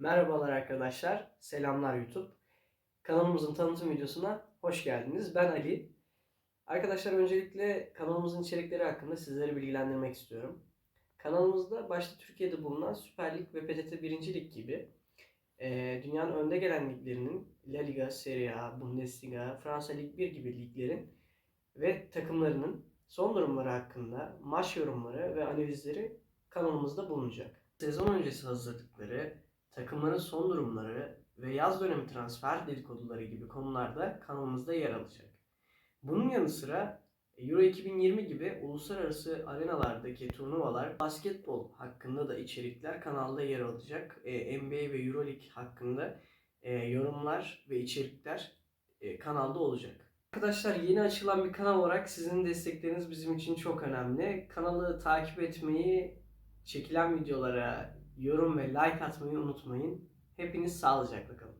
Merhabalar arkadaşlar, selamlar YouTube. Kanalımızın tanıtım videosuna hoş geldiniz. Ben Ali. Arkadaşlar öncelikle kanalımızın içerikleri hakkında sizleri bilgilendirmek istiyorum. Kanalımızda başta Türkiye'de bulunan Süper Lig ve PTT 1. Lig gibi eee, dünyanın önde gelen liglerinin La Liga, Serie A, Bundesliga, Fransa Lig 1 gibi liglerin ve takımlarının son durumları hakkında maç yorumları ve analizleri kanalımızda bulunacak. Sezon öncesi hazırlıkları, takımların son durumları ve yaz dönemi transfer dedikoduları gibi konularda kanalımızda yer alacak. Bunun yanı sıra Euro 2020 gibi uluslararası arenalardaki turnuvalar, basketbol hakkında da içerikler kanalda yer alacak. E, NBA ve Euroleague hakkında e, yorumlar ve içerikler e, kanalda olacak. Arkadaşlar yeni açılan bir kanal olarak sizin destekleriniz bizim için çok önemli. Kanalı takip etmeyi, çekilen videolara yorum ve like atmayı unutmayın. Hepiniz sağlıcakla kalın.